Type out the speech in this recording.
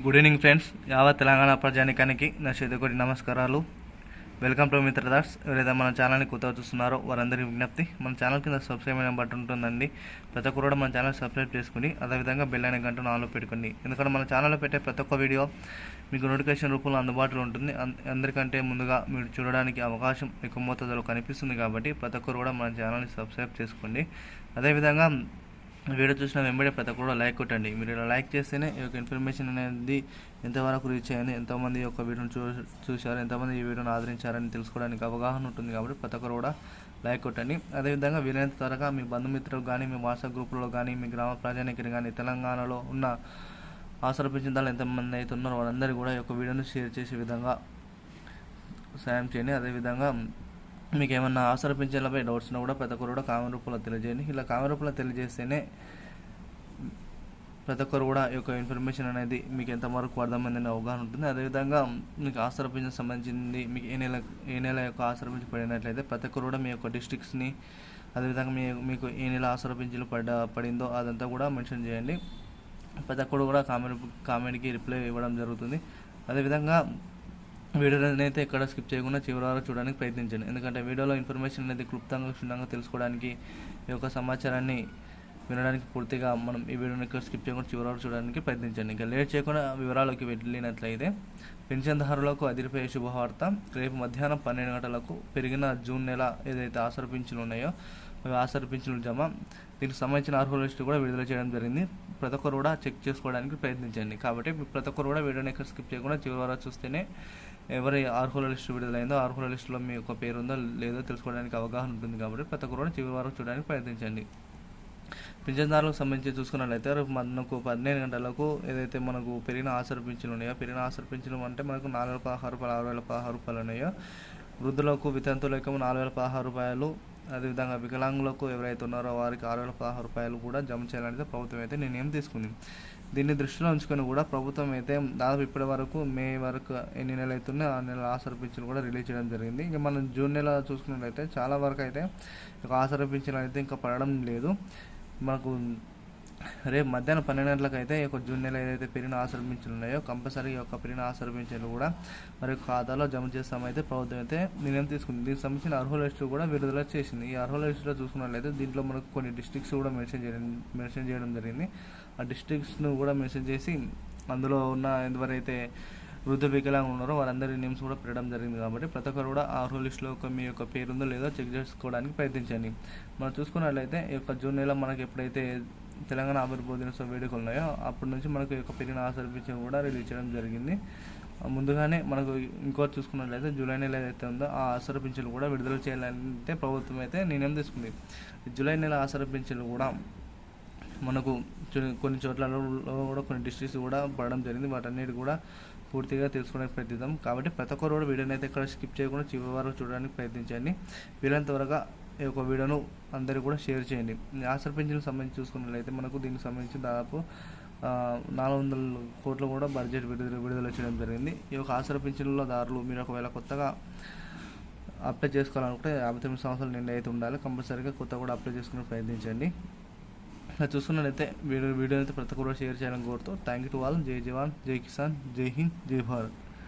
Good evening friends. యావత్ తెలంగాణ ప్రజానికానికి నా చేతుకొడి నమస్కారాలు. వెల్కమ్ టు మిత్రదాస్ ఎవరైతే మన ఛానల్ని కొత్తగా చూస్తున్నారో వారందరికీ విజ్ఞప్తి. మన ఛానల్ కింద సబ్స్క్రైబ్ అయిన బటన్ ఉంటుందండి. ప్రతి ఒక్కరు కూడా మన ఛానల్ సబ్స్క్రైబ్ చేసుకుని అదేవిధంగా బెల్ అనే గంట నాలో పెట్టుకోండి. ఎందుకంటే మన ఛానల్లో పెట్టే ప్రతి ఒక్క వీడియో మీకు నోటిఫికేషన్ రూపంలో అందుబాటులో ఉంటుంది. అందరికంటే ముందుగా మీరు చూడడానికి అవకాశం ఎక్కువ మోతాదులో కనిపిస్తుంది కాబట్టి ప్రతి ఒక్కరు కూడా మన ఛానల్ని సబ్స్క్రైబ్ చేసుకోండి. అదేవిధంగా వీడియో చూసిన వెంబడే ప్రతి ఒక్కరు కూడా లైక్ కొట్టండి. మీరు ఇలా లైక్ చేస్తేనే ఈ యొక్క ఇన్ఫర్మేషన్ అనేది ఎంతవరకు రీచ్ అయ్యింది ఎంతమంది ఈ యొక్క వీడియోని చూ చూశారు ఎంతమంది ఈ వీడియోని ఆదరించారని తెలుసుకోవడానికి అవగాహన ఉంటుంది కాబట్టి ప్రతి ఒక్కరు కూడా లైక్ కొట్టండి. అదేవిధంగా వీలైనంత త్వరగా మీ బంధుమిత్రులు కానీ మీ వాట్సాప్ గ్రూప్లో కానీ మీ గ్రామ ప్రజానికి కానీ తెలంగాణలో ఉన్న ఆసరపించిన దాని ఎంతమంది అయితే ఉన్నారో వాళ్ళందరూ కూడా ఈ యొక్క వీడియోని షేర్ చేసే విధంగా సాయం చేయండి. అదేవిధంగా మీకు ఏమన్నా ఆసర పింఛన్లపై డౌట్స్ ఉన్నా కూడా ప్రతి ఒక్కరు కూడా కామెంట్ రూపంలో తెలియజేయండి. ఇలా కామెంట్ రూపంలో తెలియజేస్తేనే ప్రతి ఒక్కరు కూడా ఈ యొక్క ఇన్ఫర్మేషన్ అనేది మీకు ఎంతవరకు అర్థమైందని అవగాహన ఉంటుంది. అదేవిధంగా మీకు ఆసర పింఛన్ సంబంధించింది మీకు ఏ నెల ఏ నెల యొక్క ఆసర పింఛన్ పడినట్లయితే ప్రతి ఒక్కరు కూడా మీ యొక్క డిస్ట్రిక్ట్స్ని అదేవిధంగా మీ మీకు ఏ నెల ఆసర పింఛన్లు పడ్డ పడిందో అదంతా కూడా మెన్షన్ చేయండి. ప్రతి ఒక్కరు కూడా కామెంట్ కామెంట్కి రిప్లై ఇవ్వడం జరుగుతుంది. అదేవిధంగా వీడియోని అయితే ఎక్కడ స్కిప్ చేయకుండా చివరి వరకు చూడడానికి ప్రయత్నించండి. ఎందుకంటే వీడియోలో ఇన్ఫర్మేషన్ అనేది క్లుప్తంగా క్షుణ్ణంగా తెలుసుకోవడానికి ఈ యొక్క సమాచారాన్ని వినడానికి పూర్తిగా మనం ఈ వీడియోని ఇక్కడ స్కిప్ చేయకుండా చివరి వరకు చూడడానికి ప్రయత్నించండి. ఇంకా లేట్ చేయకుండా వివరాలకి వెళ్ళినట్లయితే పెన్షన్దారులకు అదిరిపోయే శుభవార్త రేపు మధ్యాహ్నం పన్నెండు గంటలకు పెరిగిన జూన్ నెల ఏదైతే ఆసర ఉన్నాయో అవి జమ. దీనికి సంబంధించిన అర్హుల లిస్టు కూడా విడుదల చేయడం జరిగింది. ప్రతి ఒక్కరు కూడా చెక్ చేసుకోవడానికి ప్రయత్నించండి. కాబట్టి ప్రతి ఒక్కరు కూడా వీడియోని ఎక్కడ స్కిప్ చేయకుండా చివరి వరకు చూస్తేనే ఎవరి అర్హుల లిస్టు విడుదలైందో అర్హుల లిస్టులో మీ యొక్క పేరు ఉందో లేదో తెలుసుకోవడానికి అవగాహన ఉంటుంది కాబట్టి ప్రతి ఒక్కరు కూడా చివరి వరకు చూడడానికి ప్రయత్నించండి. పింఛన్దారులకు సంబంధించి చూసుకున్నట్లయితే రేపు మనకు పన్నెండు గంటలకు ఏదైతే మనకు పెరిగిన ఆసర పింఛన్లు ఉన్నాయో పెరిగిన ఆసర పింఛన్లు అంటే మనకు నాలుగు వేల పదహారు రూపాయలు ఆరు వేల పదహారు రూపాయలు ఉన్నాయో వృద్ధులకు వితంతులకు నాలుగు వేల పదహారు రూపాయలు అదేవిధంగా వికలాంగులకు ఎవరైతే ఉన్నారో వారికి ఆరు వేల పదహారు రూపాయలు కూడా జమ చేయాలనేది ప్రభుత్వం అయితే నిర్ణయం తీసుకుంది. దీన్ని దృష్టిలో ఉంచుకొని కూడా ప్రభుత్వం అయితే దాదాపు ఇప్పటి వరకు మే వరకు ఎన్ని నెలలు అవుతుందో ఆ నెల ఆసర పింఛన్ కూడా రిలీజ్ చేయడం జరిగింది. ఇంకా మనం జూన్ నెల చూసుకున్నట్లయితే చాలా వరకు అయితే ఆసర పింఛన్ అయితే ఇంకా పడడం లేదు. మనకు రేపు మధ్యాహ్నం పన్నెండు గంటలకు అయితే ఈ యొక్క జూన్ నెల ఏదైతే పెరిగిన ఆశ్రమించలు ఉన్నాయో కంపల్సరీ ఈ యొక్క పెరిగిన ఆశ్రమించలు కూడా మరి ఖాతాలో జమ చేస్తామైతే ప్రభుత్వం అయితే నిర్ణయం తీసుకుంది. దీనికి సంబంధించిన అర్హుల లిస్టు కూడా విడుదల చేసింది. ఈ అర్హుల లిస్టులో చూసుకున్నట్లయితే దీంట్లో మనకు కొన్ని డిస్ట్రిక్ట్స్ కూడా మెన్షన్ చేయడం మెన్షన్ చేయడం జరిగింది. ఆ డిస్ట్రిక్ట్స్ను కూడా మెన్షన్ చేసి అందులో ఉన్న ఎంతవరైతే వృద్ధ వికలాంగులు ఉన్నారో వారందరి నేమ్స్ కూడా పెట్టడం జరిగింది కాబట్టి ప్రతి ఒక్కరు కూడా ఆ అర్హుల లిస్టులో ఒక మీ యొక్క పేరుందో లేదో చెక్ చేసుకోవడానికి ప్రయత్నించండి. మనం చూసుకున్నట్లయితే ఈ యొక్క జూన్ నెల మనకి ఎప్పుడైతే తెలంగాణ ఆవిర్భావ దినోత్సవ వేడుకలు ఉన్నాయో. అప్పటి నుంచి మనకు యొక్క పెరిగిన ఆసర కూడా రిలీజ్ చేయడం జరిగింది. ముందుగానే మనకు ఇంకోటి చూసుకున్నట్లయితే జూలై నెల ఏదైతే ఉందో ఆ ఆసర పింఛన్లు కూడా విడుదల చేయాలంటే ప్రభుత్వం అయితే నిర్ణయం తీసుకుంది. జూలై నెల ఆసర పింఛన్లు కూడా మనకు కొన్ని చోట్లలో కూడా కొన్ని డిస్ట్రిక్ట్స్ కూడా పడడం జరిగింది. వాటన్నిటి కూడా పూర్తిగా తెలుసుకోవడానికి ప్రయత్నిద్దాం. కాబట్టి ప్రతి ఒక్కరు కూడా వీడియోని అయితే ఇక్కడ స్కిప్ చేయకుండా చివరి వరకు చూడడానికి ప్రయత్నించండి. వీలంత త్వరగా ఈ యొక్క వీడియోను అందరూ కూడా షేర్ చేయండి. ఈ పెన్షన్ సంబంధించి చూసుకున్నట్లయితే మనకు దీనికి సంబంధించి దాదాపు నాలుగు వందల కోట్లు కూడా బడ్జెట్ విడుదల విడుదల చేయడం జరిగింది. ఈ యొక్క ఆసర పింఛన్ల దారులు మీరు ఒకవేళ కొత్తగా అప్లై చేసుకోవాలనుకుంటే యాభై తొమ్మిది సంవత్సరాలు నిండి అయితే ఉండాలి. కంపల్సరీగా కొత్త కూడా అప్లై చేసుకుని ప్రయత్నించండి. ఇలా చూసుకున్నట్లయితే వీడియో వీడియోని అయితే ప్రతి ఒక్కరు షేర్ చేయాలని కోరుతూ థ్యాంక్ యూ టు ఆల్. జై జవాన్ జై కిసాన్ జై హింద్ జై భారత్.